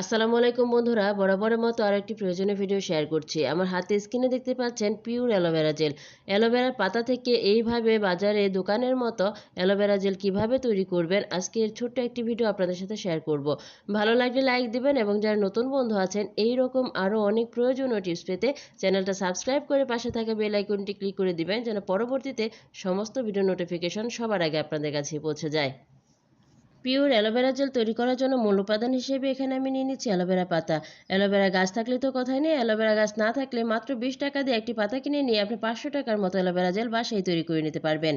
আসসালামু আলাইকুম বন্ধুরা, বরাবরের মতো আরেকটি প্রয়োজনীয় ভিডিও শেয়ার করছি। আমার হাতে স্ক্রিনে দেখতে পাচ্ছেন পিওর অ্যালোভেরা জেল অ্যালোভেরার পাতা থেকে এইভাবে বাজারে দোকানের মতো অ্যালোভেরা জেল কীভাবে তৈরি করবেন আজকে এর ছোট্ট একটি ভিডিও আপনাদের সাথে শেয়ার করব। ভালো লাগলে লাইক দিবেন এবং যারা নতুন বন্ধু আছেন এই রকম আরও অনেক প্রয়োজনীয় টিপস পেতে চ্যানেলটা সাবস্ক্রাইব করে পাশে থাকা বেল আইকনটি ক্লিক করে দিবেন, যেন পরবর্তীতে সমস্ত ভিডিও নোটিফিকেশন সবার আগে আপনাদের কাছে পৌঁছে যায়। পিওর অ্যালোভেরা জেল তৈরি করার জন্য মূল উপাদান হিসেবে এখানে আমি নিয়ে নিচ্ছি অ্যালোভেরা পাতা। অ্যালোভেরা গাছ থাকলে তো কথাই নেই, অ্যালোভেরা গাছ না থাকলে মাত্র বিশ টাকা দিয়ে একটি পাতা কিনে নিয়ে আপনি পাঁচশো টাকার মতো অ্যালোভেরা জেল বাসায় তৈরি করে নিতে পারবেন।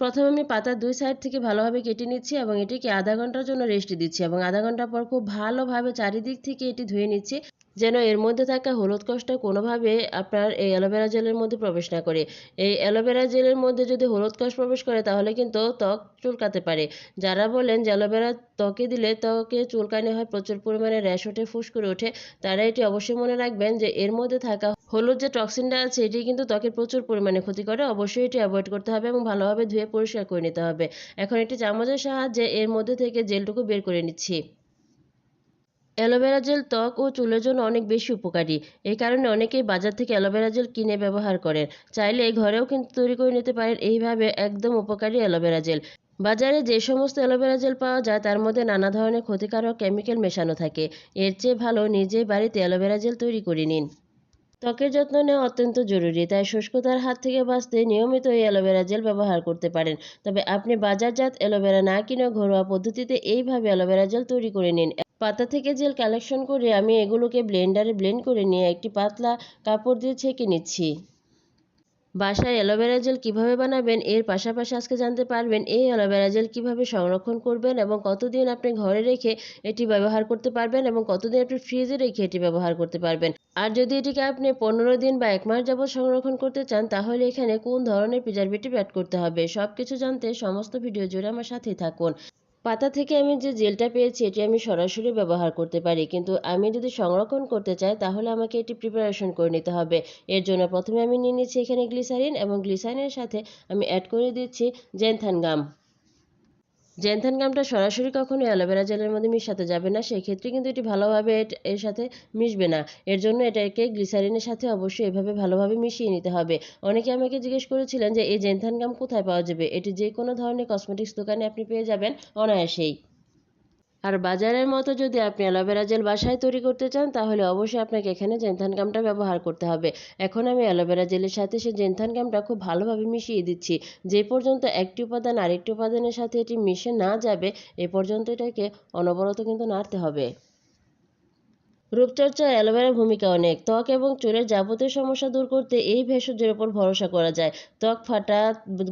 প্রথমে আমি পাতার দুই সাইড থেকে ভালোভাবে কেটে নিচ্ছি এবং এটিকে আধা ঘণ্টার জন্য রেস্ট দিচ্ছি এবং আধা ঘণ্টা পর খুব ভালোভাবে চারিদিক থেকে এটি ধুয়ে নিচ্ছি। যেন এর মধ্যে থাকা হলুদ কষটা কোনোভাবে আপনার এই অ্যালোভেরা জেলের মধ্যে প্রবেশ না করে। এই অ্যালোভেরা জেলের মধ্যে যদি হলুদ কষ প্রবেশ করে, তাহলে কিন্তু ত্বক চুলকাতে পারে। যারা বলেন যে অ্যালোভেরা ত্বকে দিলে ত্বকে চুলকানি হয়, প্রচুর পরিমাণে র্যাশ ওঠে ফুস করে ওঠে, তারা এটি অবশ্যই মনে রাখবেন যে এর মধ্যে থাকা হলুদ যে টক্সিনটা আছে, এটি কিন্তু ত্বকের প্রচুর পরিমাণে ক্ষতি করে। অবশ্যই এটি অ্যাভয়েড করতে হবে এবং ভালোভাবে ধুয়ে পরিষ্কার করে নিতে হবে। এখন একটি চামচের সাহায্যে এর মধ্যে থেকে জেলটুকু বের করে নিচ্ছি। অ্যালোভেরা জেল ত্বক ও চুলের জন্য অনেক বেশি উপকারী। এই কারণে অনেকেই বাজার থেকে অ্যালোভেরা জেল কিনে ব্যবহার করেন। চাইলে ঘরেও কিন্তু তৈরি করে নিতে পারেন এইভাবে একদম উপকারী অ্যালোভেরা জেল। বাজারে যে সমস্ত অ্যালোভেরা জেল পাওয়া যায়, তার মধ্যে নানা ধরনের ক্ষতিকারক কেমিক্যাল মেশানো থাকে। এর চেয়ে ভালো নিজেই বাড়িতে অ্যালোভেরা জেল তৈরি করে নিন। ত্বকের যত্ন নেওয়া অত্যন্ত জরুরি, তাই শুষ্কতার হাত থেকে বাঁচতে নিয়মিত এই অ্যালোভেরা জেল ব্যবহার করতে পারেন। তবে আপনি বাজারজাত অ্যালোভেরা না কিনে ঘরোয়া পদ্ধতিতে এইভাবে অ্যালোভেরা জেল তৈরি করে নিন। পাতা থেকে জেল কালেকশন করে আমি এগুলোকে ব্লেন্ডারে ব্লেন্ড করে নিয়ে একটি পাতলা কাপড় দিয়ে ছেঁকে নিচ্ছি। বাসায় অ্যালোভেরা জেল কীভাবে বানাবেন, এর পাশাপাশি আজকে জানতে পারবেন এই অ্যালোভেরা জেল কীভাবে সংরক্ষণ করবেন এবং কতদিন আপনি ঘরে রেখে এটি ব্যবহার করতে পারবেন এবং কতদিন আপনি ফ্রিজে রেখে এটি ব্যবহার করতে পারবেন। আর যদি এটিকে আপনি পনেরো দিন বা এক মাস যাবত সংরক্ষণ করতে চান, তাহলে এখানে কোন ধরনের প্রিজারভেটিভ অ্যাড করতে হবে সব কিছু জানতে সমস্ত ভিডিও জুড়ে আমার সাথেই থাকুন। পাতা থেকে আমি যে জেলটা পেয়েছি, এটি আমি সরাসরি ব্যবহার করতে পারি। কিন্তু আমি যদি সংরক্ষণ করতে চাই, তাহলে আমাকে এটি প্রিপারেশন করে নিতে হবে। এর জন্য প্রথমে আমি নিয়ে নিচ্ছি এখানে গ্লিসারিন এবং গ্লিসারিনের সাথে আমি অ্যাড করে দিচ্ছি জেনথান জেনথান গামটা সরাসরি কখনোই অ্যালোভেরা জেলের মধ্যে মিশাতে যাবে না। সেক্ষেত্রে কিন্তু এটি ভালোভাবে এর সাথে মিশবে না। এর জন্য এটাকে গ্লিসারিনের সাথে অবশ্যই এভাবে ভালোভাবে মিশিয়ে নিতে হবে। অনেকে আমাকে জিজ্ঞেস করেছিলেন যে, এই জেনথান গাম কোথায় পাওয়া যাবে? এটি যে কোনো ধরনের কসমেটিক্স দোকানে আপনি পেয়ে যাবেন অনায়াসেই। আর বাজারের মতো যদি আপনি অ্যালোভেরা জেল বাসায় তৈরি করতে চান, তাহলে অবশ্যই আপনাকে এখানে জেনথান গামটা ব্যবহার করতে হবে। এখন আমি অ্যালোভেরা জেলের সাথে সে জেনথান গামটা খুব ভালোভাবে মিশিয়ে দিচ্ছি। যে পর্যন্ত একটি উপাদান আরেকটি উপাদানের সাথে এটি মিশে না যাবে, এ পর্যন্ত এটাকে অনবরত কিন্তু নাড়তে হবে। রূপচর্চায় অ্যালোভেরার ভূমিকা অনেক। ত্বক এবং চুলের যাবতীয় সমস্যা দূর করতে এই ভেষজের ওপর ভরসা করা যায়। ত্বক ফাটা,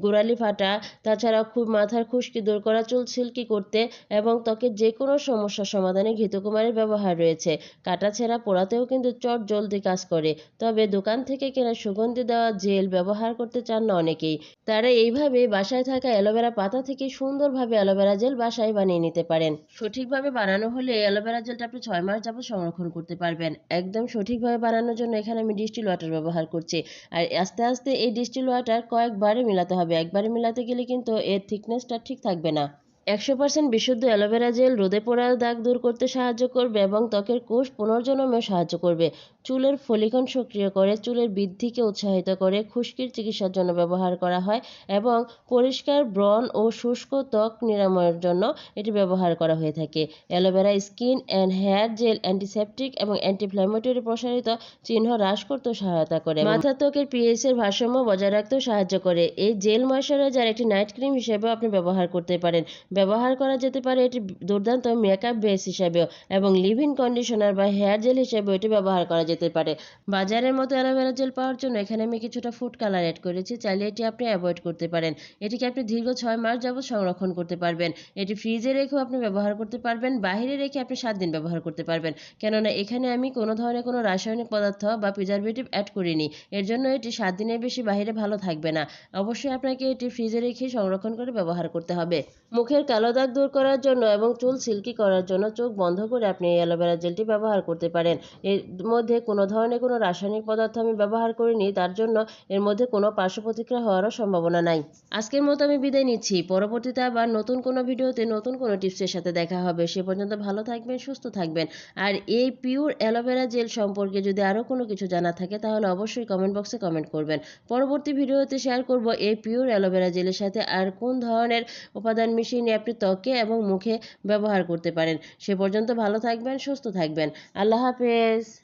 গোড়ালি ফাটা তাছাড়া খুব মাথার খুশকি দূর করা, চুল সিল্কি করতে এবং ত্বকের যে কোনো সমস্যার সমাধানে ঘৃতকুমারের ব্যবহার রয়েছে। কাটা ছেঁড়া পোড়াতেও কিন্তু চট জলদি কাজ করে। তবে দোকান থেকে কেনা সুগন্ধি দেওয়া জেল ব্যবহার করতে চান না অনেকেই। তারা এইভাবে বাসায় থাকা অ্যালোভেরা পাতা থেকে সুন্দরভাবে অ্যালোভেরা জেল বাসায় বানিয়ে নিতে পারেন। সঠিকভাবে বানানো হলে অ্যালোভেরা জেলটা আপনি ছয় মাস যাবত সংরক্ষণ করতে পারবেন। একদম সঠিকভাবে বানানোর জন্য এখানে আমি ডিস্টিল ওয়াটার ব্যবহার করছি। আর আস্তে আস্তে এই ডিস্টিল ওয়াটার কয়েকবারে মেলাতে হবে। একবারে মেলাতে গেলে কিন্তু এর থিকনেসটা ঠিক থাকবে না। একশো পার্সেন্ট বিশুদ্ধ অ্যালোভেরা জেল রোদে পোড়া দাগ দূর করতে সাহায্য করবে এবং ত্বকের কোষ পুনর্জন্মেও সাহায্য করবে। চুলের ফলিকন সক্রিয় করে চুলের বৃদ্ধিকে উৎসাহিত করে খুশকির চিকিৎসার জন্য ব্যবহার করা হয় এবং পরিষ্কার ব্রণ ও শুষ্ক ত্বক নিরাময়ের জন্য এটি ব্যবহার করা হয়ে থাকে। Aloe vera skin and hair gel antiseptic এবং অ্যান্টিফ্ল্যামেটরি প্রসারিত চিহ্ন হ্রাস করতেও সহায়তা করে। মাথার ত্বকের পিএইচ এর ভারসাম্য বজায় রাখতেও সাহায্য করে। এই জেল ময়শ্চারাইজার একটি নাইট ক্রিম হিসেবেও আপনি ব্যবহার করতে পারেন। ব্যবহার করা যেতে পারে, এটি দুর্দান্ত মেকআপ বেস হিসেবেও এবং লিভ ইন কন্ডিশনার বা হেয়ার জেল হিসেবেও এটি ব্যবহার করা যেতে পারে। বাজারের মতো অ্যালোভেরা জেল পাওয়ার জন্য এখানে আমি কিছুটা ফুড কালার অ্যাড করেছি, চাইলে এটি আপনি অ্যাভয়েড করতে পারেন। এটিকে আপনি দীর্ঘ ছয় মাস যাবত সংরক্ষণ করতে পারবেন। এটি ফ্রিজে রেখেও আপনি ব্যবহার করতে পারবেন বাইরে রেখে আপনি সাত দিন ব্যবহার করতে পারবেন। কেননা এখানে আমি কোনো ধরনের কোনো রাসায়নিক পদার্থ বা প্রিজারভেটিভ অ্যাড করিনি, এর জন্য এটি সাত দিনের বেশি বাইরে ভালো থাকবে না। অবশ্যই আপনাকে এটি ফ্রিজে রেখে সংরক্ষণ করে ব্যবহার করতে হবে। মুখের চুলের কালো দাগ দূর করার জন্য এবং চুল সিল্কি করার জন্য চোখ বন্ধ করে আপনি এই অ্যালোভেরা জেলটি ব্যবহার করতে পারেন। এর মধ্যে কোনো ধরনের কোনো রাসায়নিক পদার্থ আমি ব্যবহার করিনি, তার জন্য এর মধ্যে কোনো পার্শ্ব প্রতিক্রিয়া হওয়ারও সম্ভাবনা নাই। আজকের মতো আমি বিদায় নিচ্ছি। পরবর্তীতে আবার নতুন কোনো ভিডিওতে নতুন কোনো টিপসের সাথে দেখা হবে। সে পর্যন্ত ভালো থাকবেন, সুস্থ থাকবেন। আর এই পিওর অ্যালোভেরা জেল সম্পর্কে যদি আরও কোনো কিছু জানা থাকে, তাহলে অবশ্যই কমেন্ট বক্সে কমেন্ট করবেন। পরবর্তী ভিডিওতে শেয়ার করব এই পিওর অ্যালোভেরা জেলের সাথে আর কোন ধরনের উপাদান মিশিয়ে আপনি ত্বকে এবং মুখে ব্যবহার করতে পারেন। সে পর্যন্ত ভালো থাকবেন, সুস্থ থাকবেন। আল্লাহ হাফেজ।